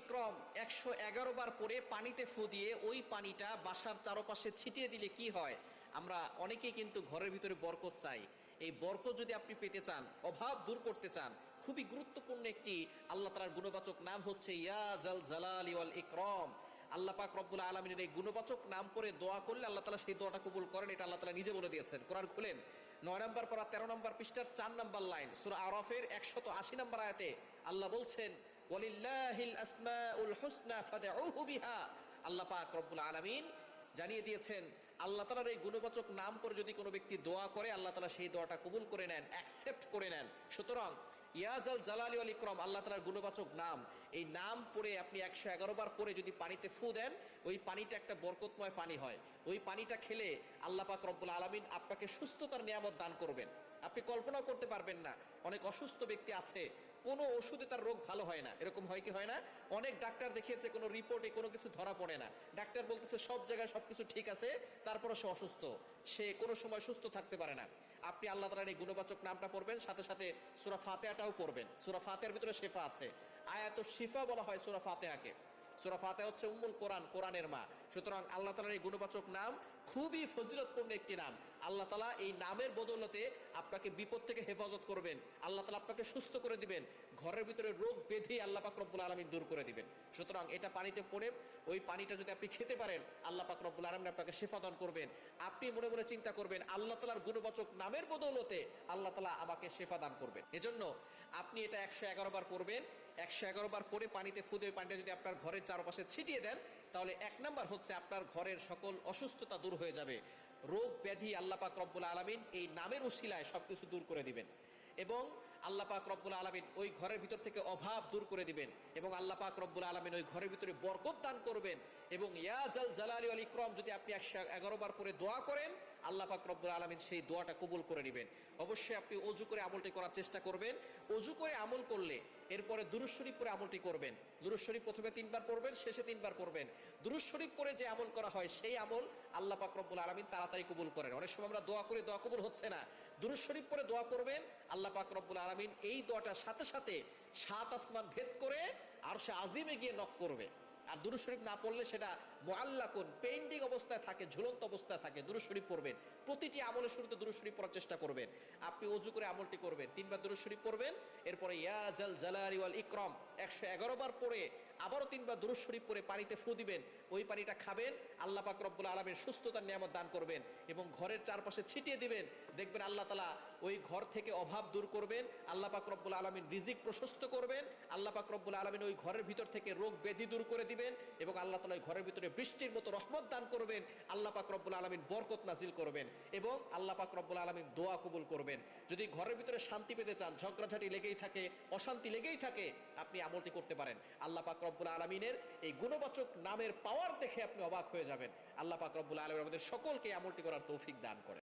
ইকরম একশো এগারো বার পরে পানিতে ফু দিয়ে ওই পানিটা বাসার চারপাশে ছিটিয়ে দিলে কি হয়? আমরা অনেকেই কিন্তু ঘরের ভিতরে বরকত চাই। এই বরকত যদি আপনি পেতে চান, অভাব দূর করতে চান, খুবই গুরুত্বপূর্ণ একটি আল্লাহ তালার গুণবাচক নাম হচ্ছে ইয়া জাল জালালি ওয়াল ইকরম। আল্লাহ পাক রব্বুল আলমিনের এই গুণবাচক নাম করে দোয়া করলে আল্লাহ তালা সেই দোয়াটা কবুল করেন, এটা আল্লাহ তালা নিজে বলে দিয়েছেন। কোরআন খুলেন, নয় নম্বর পড়া তেরো নম্বর পৃষ্ঠার চার নম্বর লাইন, সুরা আরফের একশত আশি নম্বর আয়াতে আল্লাহ বলছেন হুসনা আল্লাহ পাক রব্বুল আলামিন জানিয়ে দিয়েছেন, আল্লাহ তালার এই গুণবাচক নাম করে যদি কোনো ব্যক্তি দোয়া করে, আল্লাহ তালা সেই দোয়াটা কবুল করে নেন অ্যাকসেপ্ট করে নেন। সুতরাং ইয়াজাল জালালি আল ইকরম, আল্লাহ তালার গুণবাচক নাম, এই নাম পড়ে আপনি একশো এগারো বার পরে যদি পানিতে ফু দেন, ওই পানিটা একটা বরকতময় পানি হয়। ওই পানিটা খেলে আল্লাহ পাক রব্বুল আলমিন আপনাকে সুস্থতার নিয়ামত দান করবেন। আপনি কল্পনাও করতে পারবেন না। অনেক অসুস্থ ব্যক্তি আছে, কোনো ওষুধে তার রোগ ভালো হয় না। এরকম হয় কি হয় না? অনেক ডাক্তার দেখিয়েছে, কোনো রিপোর্টে কোনো কিছু ধরা পড়ে না। ডাক্তার বলতেছে, সব জায়গায় সব কিছু ঠিক আছে তারপরে সে অসুস্থ। সে কোনো সময় সুস্থ থাকতে পারে না। আপনি আল্লাহ তালার এই গুণবাচক নামটা পড়বেন, সাথে সাথে সুরা ফাতেহাটাও পড়বেন। সুরা ফাতেহার ভিতরে শেফা আছে। আয়াত শিফা বলা হয় সুরা ফাতেহাকে। সুরা ফাতে হচ্ছে উম্মুল কোরআন, কোরআনের মা। সুতরাং আল্লাহ তালার এই গুণবাচক নাম খুবই ফজিলতপূর্ণ একটি নাম। আল্লাহ তালা এই নামের বদৌলতে আপনাকে বিপদ থেকে হেফাজত করবেন। আল্লাহ তালা আপনাকে সুস্থ করে দিবেন। ঘরের ভিতরে রোগ বেঁধে আল্লাহ পাক রব্বুল আলমিন দূর করে দিবেন। সুতরাং এটা পানিতে পড়ে, ওই পানিটা যদি আপনি খেতে পারেন, আল্লাহ পাক রব্বুল আলমিন আপনাকে শেফাদান করবেন। আপনি মনে মনে চিন্তা করবেন, আল্লাহ তালার গুণবাচক নামের বদৌলতে আল্লাহ তালা আমাকে শেফাদান করবেন। এজন্য আপনি এটা একশো এগারো বার করবেন একশো এগারো বার পরে পানিতে ফুদে পানিটা যদি আপনার ঘরের চারপাশে ছিটিয়ে দেন, তাহলে এক নাম্বার হচ্ছে আপনার ঘরের সকল অসুস্থতা দূর হয়ে যাবে। রোগ ব্যাধি আল্লাপাক রব্বুল আলমিন এই নামের উশিলায় সব কিছু দূর করে দিবেন। এবং আল্লাহ পাক রব্বুল আলমিন ওই ঘরের ভিতর থেকে অভাব দূর করে দিবেন এবং আল্লাহ পাক রব্বুল আলমিন ওই ঘরের ভিতরে বরকত দান করবেন এবং ইয়াজাল জালালি আল ইকরম, যদি আপনি একশো এগারো বার পরে দোয়া করেন, আল্লাহ পাক রব্বুল আলমিন সেই দোয়াটা কবুল করে নেবেন। অবশ্যই আপনি অজু করে আমলটি করার চেষ্টা করবেন। অজু করে আমল করলে এরপরে দুরুজ শরীফ পরে আমলটি করবেন। দুরুজ শরীফ প্রথমে তিনবার পড়বেন, শেষে তিনবার পড়বেন। দুরুজ শরীফ পরে যে আমল করা হয়, সেই আমল আল্লাহ পাক রব্বুল আলমিন তাড়াতাড়ি কবুল করেন। অনেক সময় আমরা দোয়া করে, দোয়া কবুল হচ্ছে না। দুরুজ শরীফ পরে দোয়া করবেন, আল্লাহ পাক রব্বুল আলমিন এই দোয়াটার সাথে সাথে সাত আসমান ভেদ করে আর সে আজিমে গিয়ে নক করবে। আর দুরু শরীফ না পড়লে সেটা মোয়াল্লাকুন পেন্ডিং অবস্থায় থাকে, ঝুলন্ত অবস্থায় থাকে। দুরু শরীফ পড়বেন। প্রতিটি আমলের শুরুতে দুরু শরীফ পড়ার চেষ্টা করবেন। আপনি অজু করে আমলটি করবেন। তিনবার দুরু শরীফ পড়বেন। এরপরে ইয়া জাল জালারি ওয়াল ইকরম একশো এগারো বার পড়ে আবারও তিনবার দুরু শরীফ পরে পানিতে ফু দিবেন। ওই পানিটা খাবেন, আল্লাহ পাক রব্বুল আলমের সুস্থতার নিয়ামত দান করবেন এবং ঘরের চারপাশে ছিটিয়ে দিবেন। দেখবেন আল্লাহ তালা ওই ঘর থেকে অভাব দূর করবেন, আল্লাহ পাক রব্বুল আলমিন রিজিক প্রশস্ত করবেন, আল্লাহ পাক রব্বুল আলমিন ওই ঘরের ভিতর থেকে রোগ ব্যাধি দূর করে দিবেন এবং আল্লাহ তালা ওই ঘরের ভিতরে বৃষ্টির মতো রহমত দান করবেন, আল্লাহ পাক রব্বুল আলমিন বরকত নাজিল করবেন এবং আল্লাহ পাক রব্বুল আলমিন দোয়া কবুল করবেন। যদি ঘরের ভিতরে শান্তি পেতে চান, ঝগড়াঝাটি লেগেই থাকে, অশান্তি লেগেই থাকে, আপনি আমলটি করতে পারেন। আল্লাহ পাক রব্বুল আলমিনের এই গুণবাচক নামের পাওয়ার দেখে আপনি অবাক হয়ে যাবেন। আল্লাহ পাক রব্বুল আলমিন আমাদের সকলকে আমলটি করার তৌফিক দান করেন।